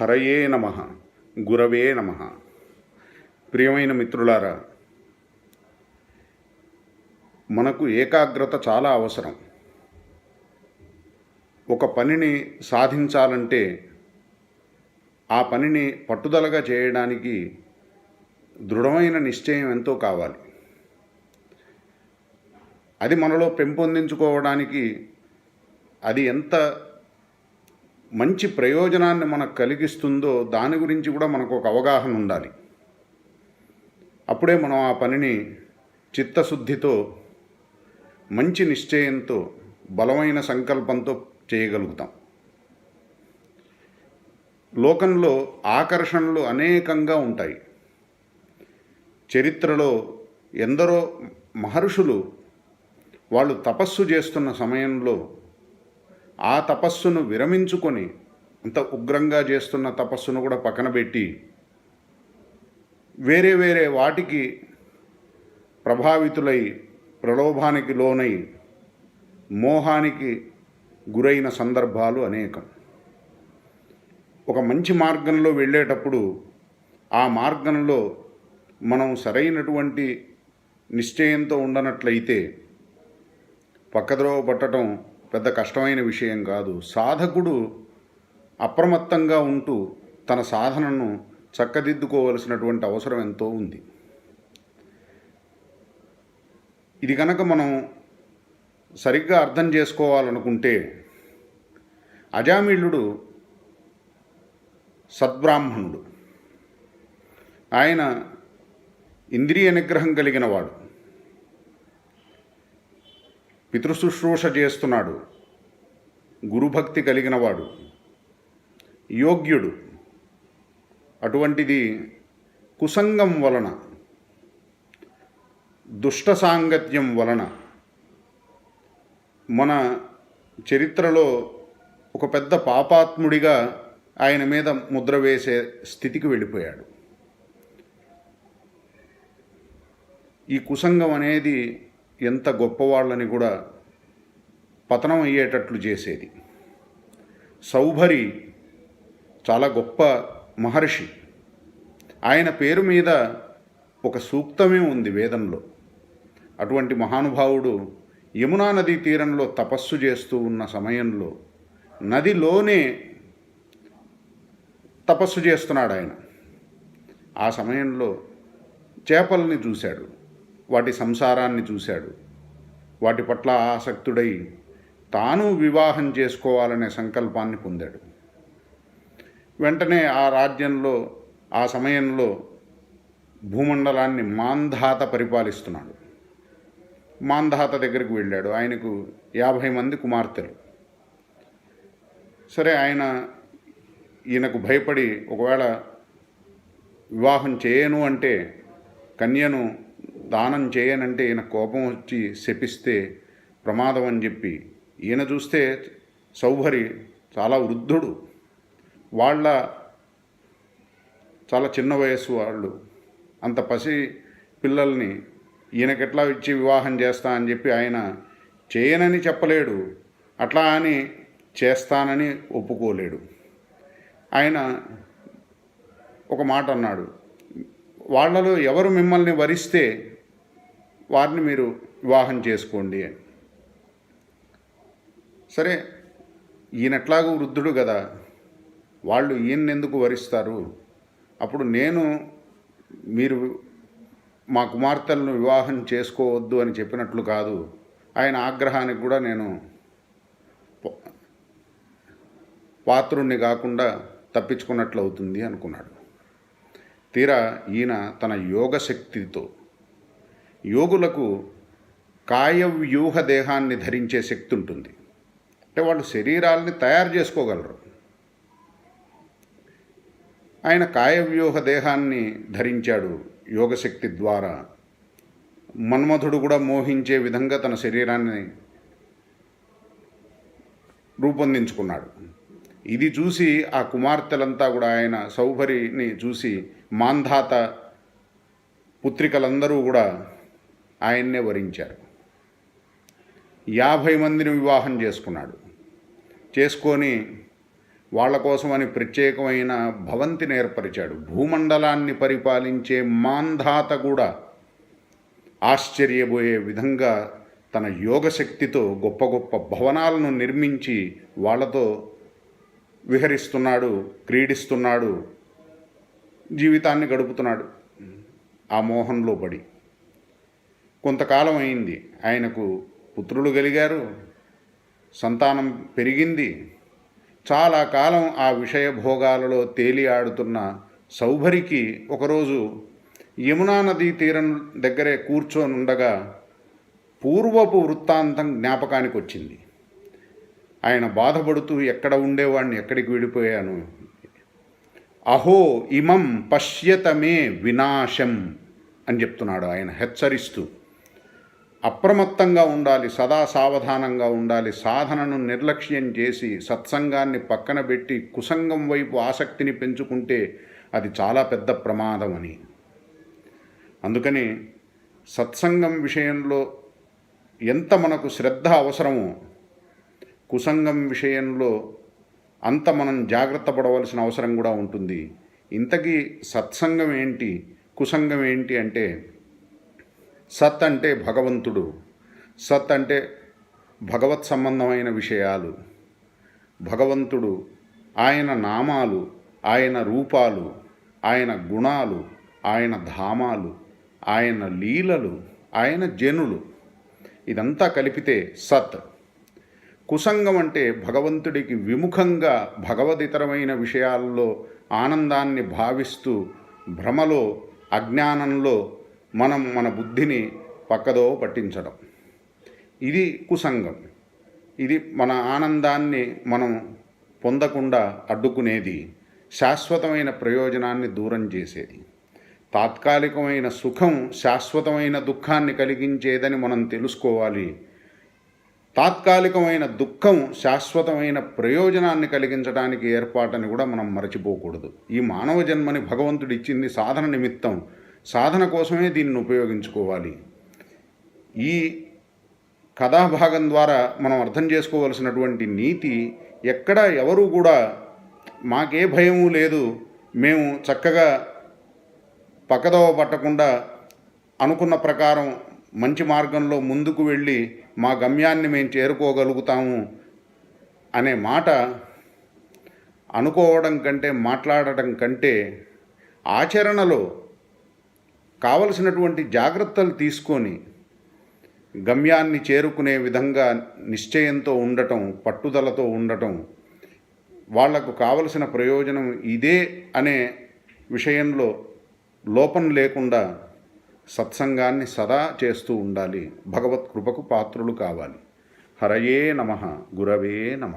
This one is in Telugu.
హరయే నమ గురవే నమ. ప్రియమైన మిత్రులారా మనకు ఏకాగ్రత చాలా అవసరం. ఒక పనిని సాధించాలంటే ఆ పనిని పట్టుదలగా చేయడానికి దృఢమైన నిశ్చయం ఎంతో కావాలి. అది మనలో పెంపొందించుకోవడానికి అది ఎంత మంచి ప్రయోజనాన్ని మనకు కలిగిస్తుందో దాని గురించి కూడా మనకు ఒక అవగాహన ఉండాలి. అప్పుడే మనం ఆ పనిని చిత్తశుద్ధితో మంచి నిశ్చయంతో బలమైన సంకల్పంతో చేయగలుగుతాం. లోకంలో ఆకర్షణలు అనేకంగా ఉంటాయి. చరిత్రలో ఎందరో మహర్షులు వాళ్ళు తపస్సు చేస్తున్న సమయంలో ఆ తపస్సును విరమించుకొని అంత ఉగ్రంగా చేస్తున్న తపస్సును కూడా పక్కన పెట్టి వేరే వేరే వాటికి ప్రభావితులై ప్రలోభానికి లోనై మోహానికి గురైన సందర్భాలు అనేకం. ఒక మంచి మార్గంలో వెళ్ళేటప్పుడు ఆ మార్గంలో మనం సరైనటువంటి నిశ్చయంతో ఉండనట్లయితే పక్కద్రోవ పట్టడం పెద్ద కష్టమైన విషయం కాదు. సాధకుడు అప్రమత్తంగా ఉంటూ తన సాధనను చక్కదిద్దుకోవలసినటువంటి అవసరం ఎంతో ఉంది. ఇది కనుక మనం సరిగ్గా అర్థం చేసుకోవాలనుకుంటే అజామిళుడు సద్బ్రాహ్మణుడు. ఆయన ఇంద్రియ నిగ్రహం కలిగిన వాడు. పితృశుశ్రూష చేస్తున్నాడు. గురుభక్తి కలిగినవాడు. యోగ్యుడు. అటువంటిది కుసంగం వలన దుష్ట సాంగత్యం వలన మన చరిత్రలో ఒక పెద్ద పాపాత్ముడిగా ఆయన మీద ముద్ర వేసే స్థితికి వెళ్ళిపోయాడు. ఈ కుసంగం అనేది ఎంత గొప్పవాళ్ళని కూడా పతనం అయ్యేటట్లు చేసేది. సౌభరి చాలా గొప్ప మహర్షి. ఆయన పేరు మీద ఒక సూక్తమే ఉంది వేదంలో. అటువంటి మహానుభావుడు యమునా నదీ తీరంలో తపస్సు చేస్తూ ఉన్న సమయంలో నదిలోనే తపస్సు చేస్తున్నాడు ఆయన. ఆ సమయంలో చేపల్ని చూశాడు. వాటి సంసారాన్ని చూశాడు. వాటి పట్ల ఆసక్తుడై తాను వివాహం చేసుకోవాలనే సంకల్పాన్ని పొందాడు. వెంటనే ఆ రాజ్యంలో ఆ సమయంలో భూమండలాన్ని మాంధాత పరిపాలిస్తున్నాడు. మాంధాత దగ్గరికి వెళ్ళాడు. ఆయనకు యాభై మంది కుమార్తెలు. సరే ఆయన ఈయనకు భయపడి ఒకవేళ వివాహం చేయను అంటే కన్యను దానం చేయనంటే ఈయన కోపం వచ్చి శపిస్తే ప్రమాదం అని చెప్పి ఈయన చూస్తే సౌభరి చాలా వృద్ధుడు. వాళ్ళ చాలా చిన్న వయస్సు వాళ్ళు. అంత పసి పిల్లల్ని ఈయనకెట్లా ఇచ్చి వివాహం చేస్తా అని చెప్పి ఆయన చేయనని చెప్పలేడు. అట్లా అని చేస్తానని ఒప్పుకోలేడు. ఆయన ఒక మాట అన్నాడు. వాళ్ళలో ఎవరు మిమ్మల్ని వరిస్తే వారిని మీరు వివాహం చేసుకోండి అని. సరే ఈయనట్లాగూ వృద్ధుడు కదా. వాళ్ళు ఎందుకు వరిస్తారు? అప్పుడు నేను మీరు మా కుమార్తెలను వివాహం చేసుకోవద్దు అని చెప్పినట్లు కాదు. ఆయన ఆగ్రహానికి కూడా నేను పాత్రుణ్ణి కాకుండా తప్పించుకున్నట్లు అవుతుంది అనుకున్నాడు. తీరా ఈయన తన యోగ శక్తితో యోగులకు కాయవ్యూహ దేహాన్ని ధరించే శక్తి ఉంటుంది. అంటే వాళ్ళు శరీరాల్ని తయారు చేసుకోగలరు. ఆయన కాయవ్యూహ దేహాన్ని ధరించాడు యోగశక్తి ద్వారా. మన్మధుడు కూడా మోహించే విధంగా తన శరీరాన్ని రూపొందించుకున్నాడు. ఇది చూసి ఆ కుమార్తెలంతా కూడా ఆయన సౌభరిని చూసి మాంధాత పుత్రికలందరూ కూడా ఆయన్నే వరించారు. యాభై మందిని వివాహం చేసుకున్నాడు. చేసుకొని వాళ్ళ కోసమని ప్రత్యేకమైన భవంతిని ఏర్పరిచాడు. భూమండలాన్ని పరిపాలించే మాంధాత కూడా ఆశ్చర్యపోయే విధంగా తన యోగశక్తితో గొప్ప గొప్ప భవనాలను నిర్మించి వాళ్ళతో విహరిస్తున్నాడు క్రీడిస్తున్నాడు జీవితాన్ని గడుపుతున్నాడు. ఆ మోహంలో పడి కొంతకాలం అయింది ఆయనకు పుత్రులు కలిగారు సంతానం పెరిగింది. చాలా కాలం ఆ విషయ భోగాలలో తేలి ఆడుతున్న సౌభరికి ఒకరోజు యమునా నదీ తీరం దగ్గరే కూర్చోనుండగా పూర్వపు వృత్తాంతం జ్ఞాపకానికి వచ్చింది ఆయన బాధపడుతూ ఎక్కడ ఉండేవాడిని ఎక్కడికి వెళ్ళిపోయాను? అహో ఇమం పశ్యతమే వినాశం అని చెప్తున్నాడు ఆయన హెచ్చరిస్తూ. అప్రమత్తంగా ఉండాలి సదా సావధానంగా ఉండాలి. సాధనను నిర్లక్ష్యం చేసి సత్సంగాన్ని పక్కన పెట్టి కుసంగం వైపు ఆసక్తిని పెంచుకుంటే అది చాలా పెద్ద ప్రమాదం అని అందుకని సత్సంగం విషయంలో ఎంత మనకు శ్రద్ధ అవసరమో కుసంగం విషయంలో అంత మనం జాగ్రత్త పడవలసిన అవసరం కూడా ఉంటుంది. ఇంతకీ సత్సంగం ఏంటి కుసంగం ఏంటి అంటే సత్ అంటే భగవంతుడు సత్ అంటే భగవత్ సంబంధమైన విషయాలు. భగవంతుడు ఆయన నామాలు ఆయన రూపాలు ఆయన గుణాలు ఆయన ధామాలు ఆయన లీలలు ఆయన జనులు. ఇదంతా కలిపితే సత్. కుసంగం అంటే భగవంతుడికి విముఖంగా భగవదితరమైన విషయాల్లో ఆనందాన్ని భావిస్తూ భ్రమలో అజ్ఞానంలో మనం మన బుద్ధిని పక్కదో పట్టించడం. ఇది కుసంగం. ఇది మన ఆనందాన్ని మనం పొందకుండా అడ్డుకునేది శాశ్వతమైన ప్రయోజనాన్ని దూరం చేసేది. తాత్కాలికమైన సుఖం శాశ్వతమైన దుఃఖాన్ని కలిగించేదని మనం తెలుసుకోవాలి. తాత్కాలికమైన దుఃఖం శాశ్వతమైన ప్రయోజనాన్ని కలిగించడానికి ఏర్పాటని కూడా మనం మరచిపోకూడదు. ఈ మానవ జన్మని భగవంతుడు ఇచ్చింది సాధన నిమిత్తం సాధన కోసమే దీన్ని ఉపయోగించుకోవాలి. ఈ కథాభాగం ద్వారా మనం అర్థం చేసుకోవలసినటువంటి నీతి ఎక్కడ ఎవరు కూడా మాకే భయము లేదు మేము చక్కగా పక్కదోవ పట్టకుండా అనుకున్న ప్రకారం మంచి మార్గంలో ముందుకు వెళ్ళి మా గమ్యాన్ని మేము చేరుకోగలుగుతాము అనే మాట అనుకోవడం కంటే మాట్లాడటం కంటే ఆచరణలో కావలసినటువంటి జాగ్రత్తలు తీసుకొని గమ్యాన్ని చేరుకునే విధంగా నిశ్చయంతో ఉండటం పట్టుదలతో ఉండటం వాళ్ళకు కావలసిన ప్రయోజనం ఇదే అనే విషయంలో లోపం లేకుండా సత్సంగాన్ని సదా చేస్తూ ఉండాలి. భగవత్ కృపకు పాత్రులు కావాలి. హరయే నమ గురవే నమ.